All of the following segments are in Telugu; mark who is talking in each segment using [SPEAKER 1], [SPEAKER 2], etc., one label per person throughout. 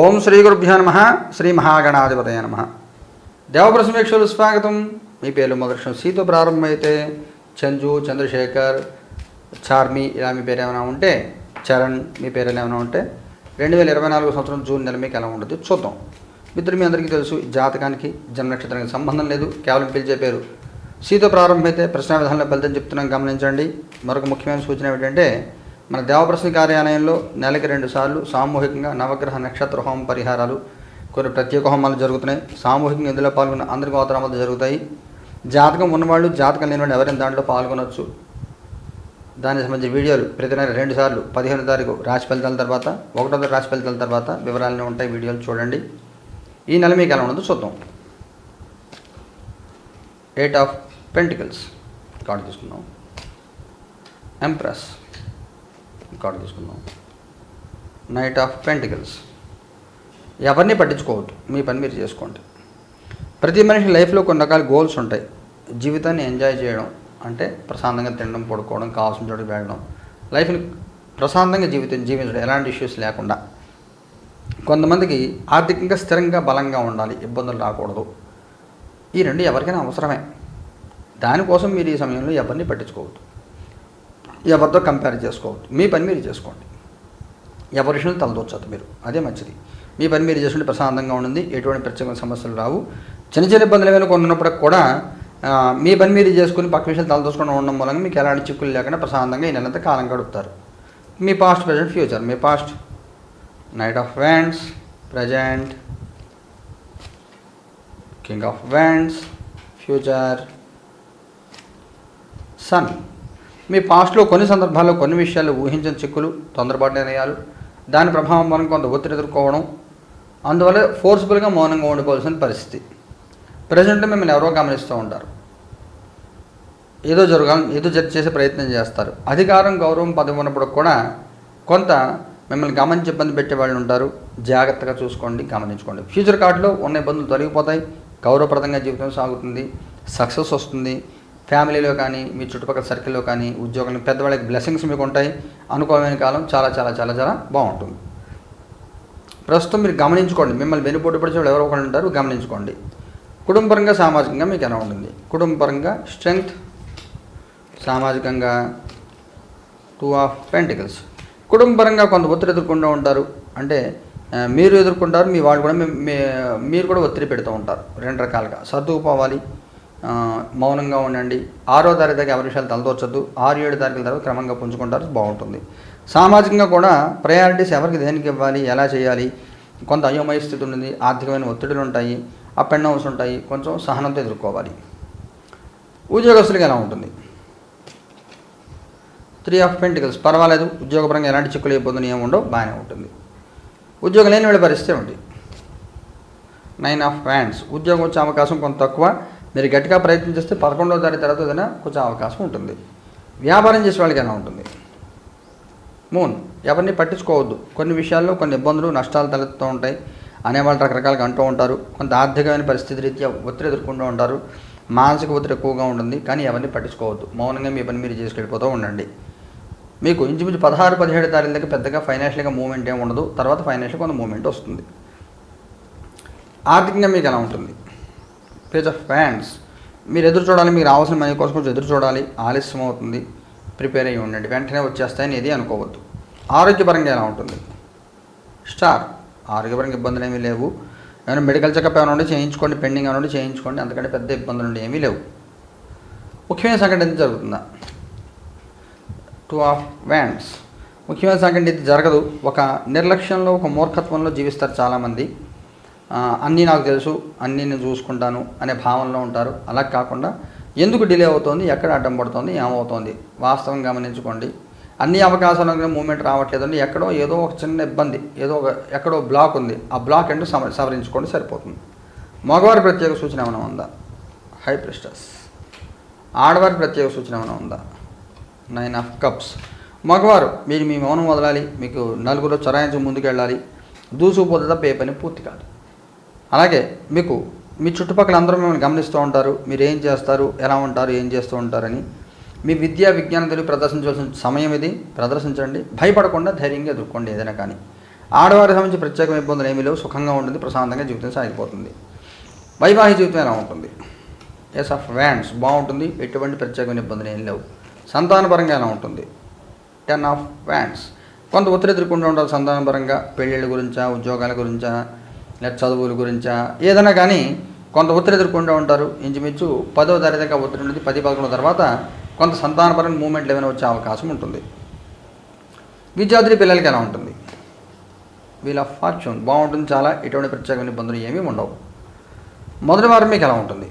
[SPEAKER 1] ఓం శ్రీ గురుభ్యో నమ శ్రీ మహాగణాధిపతయ నమ. దేవప్రసమీక్షలు స్వాగతం. మీ పేర్లు మొదటి సీతో ప్రారంభమైతే చంజు చంద్రశేఖర్ చార్మి ఇలా మీ పేరు ఏమైనా ఉంటే చరణ్ మీ పేరు ఏమైనా ఉంటే రెండు వేల ఇరవై నాలుగు సంవత్సరం జూన్ నెల మీకు ఎలా ఉండదు చూద్దాం. మిత్రులు మీ అందరికీ తెలుసు ఈ జాతకానికి జన్మ నక్షత్రానికి సంబంధం లేదు కేవలం పిలిచే పేరు. సీతో ప్రారంభమైతే ప్రశ్న విధానంలో ఫలితం చెప్తున్నాం గమనించండి. మరొక ముఖ్యమైన సూచన ఏమిటంటే మన దేవప్రశ్న కార్యాలయంలో నెలకి రెండు సార్లు సామూహికంగా నవగ్రహ నక్షత్ర హోమ పరిహారాలు కొన్ని ప్రత్యేక హోమాలు జరుగుతున్నాయి. సామూహికంగా ఇందులో పాల్గొన్న అందరి గోత్రాలు జరుగుతాయి. జాతకం ఉన్నవాళ్ళు జాతకం లేని వాళ్ళు ఎవరైనా దాంట్లో పాల్గొనవచ్చు దానికి సంబంధించిన వీడియోలు ప్రతి నెల రెండు సార్లు పదిహేను తారీఖు రాశి ఫలితాల తర్వాత ఒకటో రాశి ఫలితాల తర్వాత వివరాలన్నీ ఉంటాయి. వీడియోలు చూడండి. ఈ నెల మీకు ఎలా ఉండదు చూద్దాం. ఎయిట్ ఆఫ్ పెంటికల్స్ కార్డు తీసుకుందాం. ఎంప్రెస్ కార్డు తీసుకుందాం. నైట్ ఆఫ్ పెంటికల్స్ ఎవరిని పట్టించుకోవద్దు. మీ పని మీరు చేసుకోండి. ప్రతి మనిషి లైఫ్లో కొన్ని రకాల గోల్స్ ఉంటాయి. జీవితాన్ని ఎంజాయ్ చేయడం అంటే ప్రశాంతంగా తినడం పడుకోవడం కావాల్సిన చోటుకి వెళ్ళడం లైఫ్ని ప్రశాంతంగా జీవితం జీవించడం ఎలాంటి ఇష్యూస్ లేకుండా. కొంతమందికి ఆర్థికంగా స్థిరంగా బలంగా ఉండాలి. ఇబ్బందులు రాకూడదు. ఈ రెండు ఎవరికైనా అవసరమే. దానికోసం మీరు ఈ సమయంలో ఎవరిని పట్టించుకోవద్దు. ఎవరితో కంపేర్ చేసుకోవద్దు. మీ పని మీరు చేసుకోండి. ఎవరి విషయంలో తలదూర్చొద్దు మీరు. అదే మంచిది. మీ పని మీరు చేసుకుంటే ప్రశాంతంగా ఉంటుంది ఎటువంటి ప్రత్యేక సమస్యలు రావు. చిన్న చిన్న ఇబ్బందులు ఏమైనా కొన్ని కూడా మీ పని మీరు చేసుకుని పక్క విషయాలు తలదూసుకుండా ఉండడం మూలంగా మీకు ఎలాంటి చిక్కులు లేకుండా ప్రశాంతంగా ఈ నెలంతా కాలం గడుపుతారు. మీ past present future me past knight of wands present king of wands future sun మీ పాస్ట్లో కొన్ని సందర్భాల్లో కొన్ని విషయాలు ఊహించని చిక్కులు తొందరపాటు నిర్ణయాలు దాని ప్రభావం మనం కొంత ఒత్తిడి ఎదుర్కోవడం అందువల్ల ఫోర్స్ఫుల్గా మౌనంగా ఉండిపోవాల్సిన పరిస్థితి. ప్రజెంట్ మిమ్మల్ని ఎవరో గమనిస్తూ ఉంటారు. ఏదో జరగాలి ఏదో జరి చేసే ప్రయత్నం చేస్తారు. అధికారం గౌరవం పదవి ఉన్నప్పుడు కూడా కొంత మిమ్మల్ని గమనించి ఇబ్బంది పెట్టే వాళ్ళు ఉంటారు. జాగ్రత్తగా చూసుకోండి గమనించుకోండి. ఫ్యూచర్ కార్డులో ఉన్న ఇబ్బందులు తొలగిపోతాయి. గౌరవప్రదంగా జీవితం సాగుతుంది. సక్సెస్ వస్తుంది. ఫ్యామిలీలో కానీ మీ చుట్టుపక్కల సర్కిల్లో కానీ ఉద్యోగంలో పెద్దవాళ్ళకి బ్లెస్సింగ్స్ మీకు ఉంటాయి. అనుకోలేని కాలం చాలా చాలా చాలా చాలా బాగుంటుంది. ప్రస్తుతం మీరు గమనించుకోండి. మిమ్మల్ని వెనుపోటు పడిచే వాళ్ళు ఎవరో ఒకరు ఉంటారు. గమనించుకోండి. కుటుంబపరంగా సామాజికంగా మీకు ఎలా ఉంటుంది? కుటుంబపరంగా స్ట్రెంగ్త్ సామాజికంగా టూ ఆఫ్ పెంటికల్స్. కుటుంబపరంగా కొంత ఒత్తిడి ఎదుర్కొంటూ ఉంటారు. అంటే మీరు ఎదుర్కొంటారు మీ వాళ్ళు కూడా మీ- మీరు కూడా ఒత్తిడి పెడుతూ ఉంటారు. రెండు రకాలుగా. సర్దుకుపోవాలి. మౌనంగా ఉండండి. ఆరో తారీఖు దగ్గర ఎవరి విషయాలు తలదోచద్దు ఆరు ఏడు తారీఖుల తర్వాత క్రమంగా పుంజుకుంటారు. బాగుంటుంది. సామాజికంగా కూడా ప్రయారిటీస్ ఎవరికి దేనికి ఇవ్వాలి? ఎలా చేయాలి? కొంత అయోమయ స్థితి ఉంటుంది. ఆర్థికమైన ఒత్తిడులు ఉంటాయి. అప్ అండ్ డౌన్స్ ఉంటాయి. కొంచెం సహనంతో ఎదుర్కోవాలి. ఉద్యోగస్తులకి ఎలా ఉంటుంది? త్రీ ఆఫ్ పెంటికల్స్ పర్వాలేదు. ఉద్యోగపరంగా ఎలాంటి చిక్కులు ఇబ్బందులు ఏమి ఉండవు. బాగానే ఉంటుంది. ఉద్యోగం లేని వీళ్ళ పరిస్థితి ఏమిటి నైన్ ఆఫ్ హ్యాండ్స్ ఉద్యోగం వచ్చే అవకాశం కొంత తక్కువ. మీరు గట్టిగా ప్రయత్నం చేస్తే పదకొండవ తారీఖు తర్వాత ఏదైనా కొంచెం అవకాశం ఉంటుంది. వ్యాపారం చేసే వాళ్ళకి ఎలా ఉంటుంది? మూన్ ఎవరిని పట్టించుకోవద్దు. కొన్ని విషయాల్లో కొన్ని ఇబ్బందులు నష్టాలు తలెత్తుతూ ఉంటాయి. అనేవాళ్ళు రకరకాలుగా అంటూ ఉంటారు. కొంత ఆర్థికమైన పరిస్థితి రీత్యా ఒత్తిడి ఎదుర్కొంటూ ఉంటారు. మానసిక ఒత్తిడి ఎక్కువగా ఉంటుంది. కానీ ఎవరిని పట్టించుకోవద్దు. మౌనంగా మీ పని మీరు చేసుకెళ్ళిపోతూ ఉండండి. మీకు ఇంచుమించు పదహారు పదిహేడు తారీఖు దగ్గర పెద్దగా ఫైనాన్షియల్గా మూమెంట్ ఏమి ఉండదు. తర్వాత ఫైనాన్షియల్ కొంత మూమెంట్ వస్తుంది. ఆర్థికంగా మీకు ఎలా ఉంటుంది? పేజ్ ఆఫ్ ఫ్యాన్స్ మీరు ఎదురు చూడాలి మీకు రావాల్సిన మనీ కోసం కొంచెం ఎదురు చూడాలి. ఆలస్యం అవుతుంది. ప్రిపేర్ అయ్యి ఉండండి. వెంటనే వచ్చేస్తాయని ఏది అనుకోవద్దు. ఆరోగ్యపరంగా ఎలా ఉంటుంది? స్టార్ ఆరోగ్యపరంగా ఇబ్బందులు ఏమీ లేవు. ఏమైనా మెడికల్ చెకప్ ఏమైనా ఉంటే చేయించుకోండి. పెండింగ్ ఏమైనా ఉంటే చేయించుకోండి. అంతకంటే పెద్ద ఇబ్బందులు ఉండి ఏమీ లేవు. ముఖ్యమైన సంఘటన ఎంత జరుగుతుందా? టూ ఆఫ్ వ్యాండ్స్ ముఖ్యమైన సంఘటన ఇది జరగదు. ఒక నిర్లక్ష్యంలో ఒక మూర్ఖత్వంలో జీవిస్తారు చాలామంది. అన్నీ నాకు తెలుసు అన్నీ నేను చూసుకుంటాను అనే భావనలో ఉంటారు. అలా కాకుండా ఎందుకు డిలే అవుతోంది ఎక్కడ అడ్డం పడుతోంది ఏమవుతోంది? వాస్తవం గమనించుకోండి. అన్ని అవకాశాలు మూమెంట్ రావట్లేదండి. ఎక్కడో ఏదో ఒక చిన్న ఇబ్బంది ఏదో ఒక ఎక్కడో బ్లాక్ ఉంది. ఆ బ్లాక్ ఏంటో సవ సవరించుకోండి సరిపోతుంది. మగవారి ప్రత్యేక సూచన ఏమైనా ఉందా? హై ప్రిస్టస్ ఆడవారి ప్రత్యేక సూచన ఏమైనా ఉందా? Nine of cups. మగవారు మీరు మీ మౌనం వదలాలి మీకు నలుగురు చరాయించి ముందుకెళ్ళాలి. దూసుకుపోతే తప్ప ఏ పని పూర్తి కాదు. అలాగే మీకు మీ చుట్టుపక్కల అందరూ మిమ్మల్ని గమనిస్తూ ఉంటారు మీరు ఏం చేస్తారు ఎలా ఉంటారు ఏం చేస్తూ ఉంటారని. మీ విద్యా విజ్ఞానం తెలివి ప్రదర్శించవలసిన సమయం ఇది ప్రదర్శించండి. భయపడకుండా ధైర్యంగా ఎదుర్కోండి ఏదైనా కానీ. ఆడవారికి సంబంధించి ప్రత్యేక ఇబ్బందులు ఏమీ లేవు సుఖంగా ఉంటుంది ప్రశాంతంగా జీవితం సాగిపోతుంది. వైవాహిక జీవితం ఎలా ఉంటుంది? ఎస్ ఆఫ్ వ్యాండ్స్ బాగుంటుంది ఎటువంటి ప్రత్యేకమైన ఇబ్బందులు ఏం లేవు. సంతానపరంగా ఎలా ఉంటుంది? టెన్ ఆఫ్ వ్యాండ్స్ కొంత ఒత్తిడి ఎదుర్కొంటూ ఉంటారు సంతానపరంగా పెళ్ళిళ్ళ గురించా ఉద్యోగాల గురించా లేదా చదువుల గురించా? ఏదైనా కానీ కొంత ఒత్తిడి ఎదుర్కొంటూ ఉంటారు. ఇంచుమించు పదో తరగతి ఒత్తిడి ఉంటుంది. పది పదకొండు తర్వాత కొంత సంతానపరమైన మూమెంట్లు ఏమైనా వచ్చే అవకాశం ఉంటుంది. విద్యార్థి పిల్లలకి ఎలా ఉంటుంది? వీళ్ళ ఆఫ్ ఫార్చ్యూన్ బాగుంటుంది చాలా. ఎటువంటి ప్రత్యేకమైన ఇబ్బందులు ఏమీ ఉండవు. మొదటి వారం మీకు ఎలా ఉంటుంది?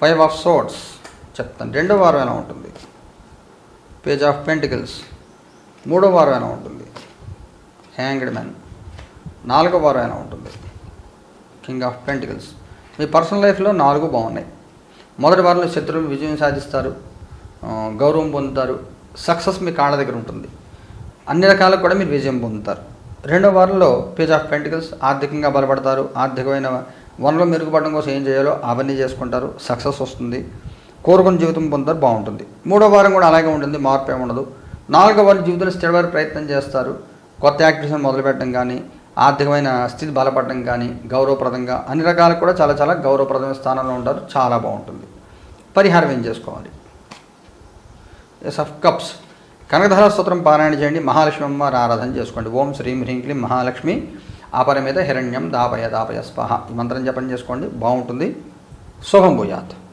[SPEAKER 1] ఫైవ్ ఆఫ్ సోట్స్ చెప్తాను. రెండో వారం ఎలా ఉంటుంది? Page of pentacles. మూడో వారం ఎలా ఉంటుంది? Hanged man. నాలుగో వారం ఆయన ఉంటుంది. కింగ్ ఆఫ్ పెంటికల్స్ మీ పర్సనల్ లైఫ్లో నాలుగు బాగున్నాయి. మొదటి వారంలో శత్రువులు విజయం సాధిస్తారు. గౌరవం పొందుతారు. సక్సెస్ మీ కాళ్ళ దగ్గర ఉంటుంది. అన్ని రకాలకు కూడా మీరు విజయం పొందుతారు. రెండో వారంలో పేజ్ ఆఫ్ పెంటికల్స్ ఆర్థికంగా బలపడతారు. ఆర్థికమైన వనరులు మెరుగుపడడం కోసం ఏం చేయాలో అవన్నీ చేసుకుంటారు. సక్సెస్ వస్తుంది. కోరుకున్న జీవితం పొందుతారు. బాగుంటుంది. మూడో వారం కూడా అలాగే ఉంటుంది. మార్పు ఏమి ఉండదు. నాలుగో వారం జీవితంలో స్థిరమైన ప్రయత్నం చేస్తారు. కొత్త యాక్టివిటీస్ మొదలుపెట్టడం కానీ ఆర్థికమైన స్థితి బలపడడం కానీ గౌరవప్రదంగా అన్ని రకాలు కూడా చాలా చాలా గౌరవప్రదమైన స్థానంలో ఉంటారు. చాలా బాగుంటుంది. పరిహారం ఏం చేసుకోవాలి? ఎస్ ఆఫ్ కప్స్ కనకధార స్తోత్రం పారాయణ చేయండి. మహాలక్ష్మి అమ్మవారి ఆరాధన చేసుకోండి. ఓం శ్రీం హ్రీం క్లీం మహాలక్ష్మి అపరమిత హిరణ్యం దాపయ దాపయ స్వాహ ఈ మంత్రం జపం చేసుకోండి. బాగుంటుంది. శుభం భూయాత్.